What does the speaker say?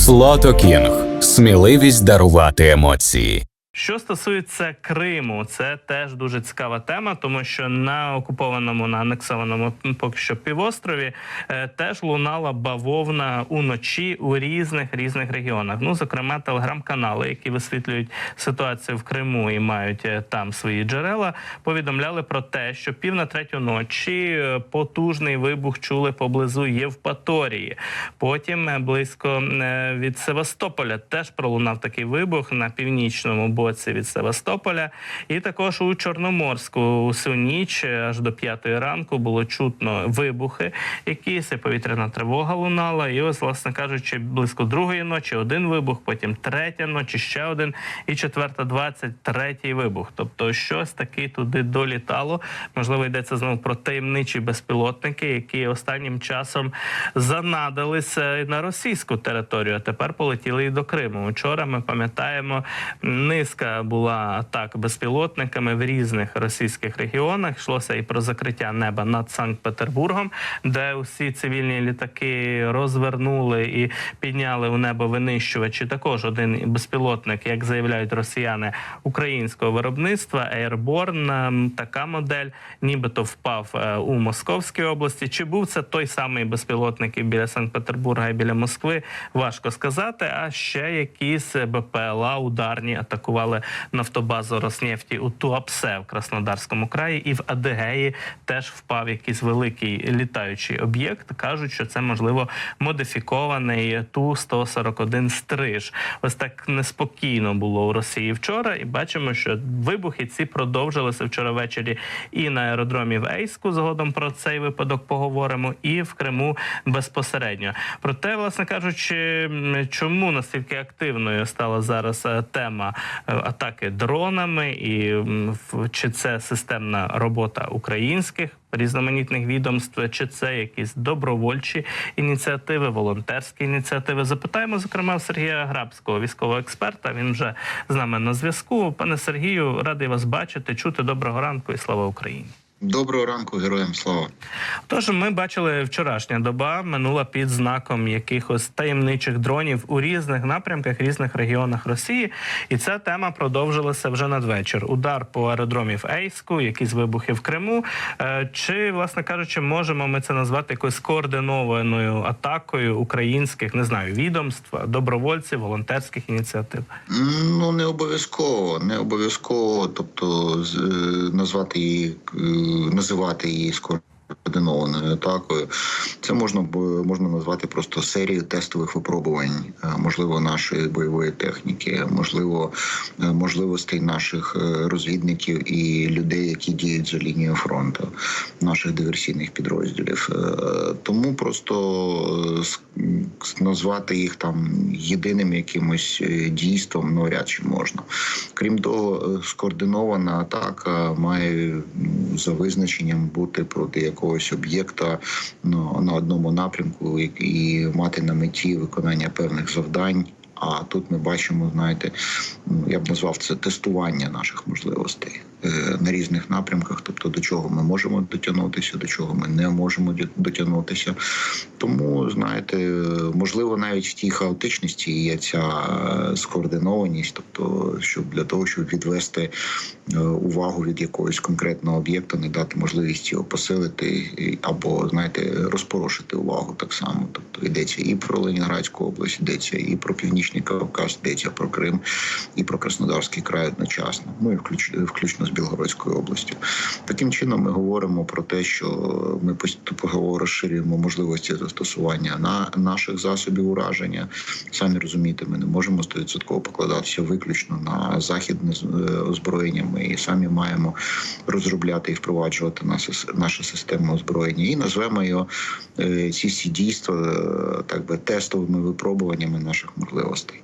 Слото Кінг. Сміливість дарувати емоції. Що стосується Криму, це теж дуже цікава тема, тому що на окупованому, на анексованому поки що півострові е, теж лунала бавовна уночі у різних різних регіонах. Ну, зокрема, телеграм-канали, які висвітлюють ситуацію в Криму і мають е, там свої джерела, повідомляли про те, що пів на третю ночі е, потужний вибух чули поблизу Євпаторії. Потім е, близько е, від Севастополя теж пролунав такий вибух на північному боці від Севастополя. І також у Чорноморську усю ніч е, аж до п'ятої ранку було чутно вибухи, якісь повітряна тривога лунала. І ось, власне кажучи, близько другої ночі один вибух, потім третя ночі, ще один, і четверта двадцять третій вибух. Тобто щось таки туди долітало. Можливо, йдеться знову про таємничі безпілотники, які останнім часом занадалися на російську територію. А тепер полетіли і до Криму. Вчора ми пам'ятаємо, низка була атак безпілотниками в різних російських регіонах. Йшлося і про закриття неба над Санкт-Петербургом, де усі цивільні літаки розвернули і підняли у небо винищувачі. Також один безпілотник, як заявляють росіяни, українського виробництва Airborne, ем, така модель, нібито впав е, у Московській області. Чи був це той самий безпілотник і біля Санкт-Петербурга і біля Москви? Важко сказати. А ще якісь БПЛА ударні атакували нафтобазу Роснефті у Туапсе в Краснодарському краї, і в Адегеї теж впав якийсь великий літаючий об'єкт. кажуть, що це можливо модифікований ту 141 стриж. Ось так неспокійно було у Росії вчора, і бачимо, що вибухи ці продовжилися вчора ввечері і на аеродромі в Ейську. Згодом про цей випадок поговоримо, і в Криму безпосередньо. Проте, власне кажучи, чому настільки активною стала зараз е, тема е, атаки дронами, і чи це системна робота українських різноманітних відомств, чи це якісь добровольчі ініціативи, волонтерські ініціативи? Запитаємо зокрема Сергія Грабського, військового експерта. Він вже з нами на зв'язку. Пане Сергію, радий вас бачити, чути доброго ранку і слава Україні. Доброго ранку, героям слава. Тож ми бачили вчорашня доба минула під знаком якихось таємничих дронів у різних напрямках, різних регіонах Росії, і ця тема продовжилася вже надвечір. Удар по аеродромі в Ейську, якісь вибухи в Криму. Е, Чи, власне кажучи, можемо ми це назвати якоюсь координованою атакою українських, не знаю, відомств, добровольців, волонтерських ініціатив? Ну не обов'язково, не обов'язково, тобто е, назвати її, е, називати її скоординованою атакою. Це можна можна назвати просто серією тестових випробувань, е, можливо, нашої бойової техніки, можливо, е, можливостей наших е, розвідників і людей, які діють за лінією фронту, наших диверсійних підрозділів. Тому просто назвати їх там єдиним якимось дійством навряд чи можна. Крім того, скоординована атака має за визначенням бути проти якогось об'єкта ну, на одному напрямку і, мати на меті виконання певних завдань. А тут ми бачимо, знаєте, ну я б назвав це тестування наших можливостей на різних напрямках, тобто до чого ми можемо дотягнутися, до чого ми не можемо дотягнутися. Тому знаєте, е, можливо, навіть в тій хаотичності є ця е, скоординованість, тобто, щоб для того, щоб відвести е, увагу від якогось конкретного об'єкта, не дати можливість його посилити або знаєте, розпорошити увагу так само. Тобто йдеться і про Ленінградську область, йдеться і про північний Кавказ, йдеться про Крим і про Краснодарський край одночасно. Ну і включ, включно з Білгородською областю. Таким чином ми говоримо про те, що ми поступово розширюємо можливості застосування на наших засобів ураження. Самі розумієте, ми не можемо 100% покладатися виключно на західне е, озброєння. Ми самі маємо розробляти і впроваджувати нашу систему озброєння, і назвемо його е, ці всі дійства е, так би тестовими випробуваннями наших можливостей.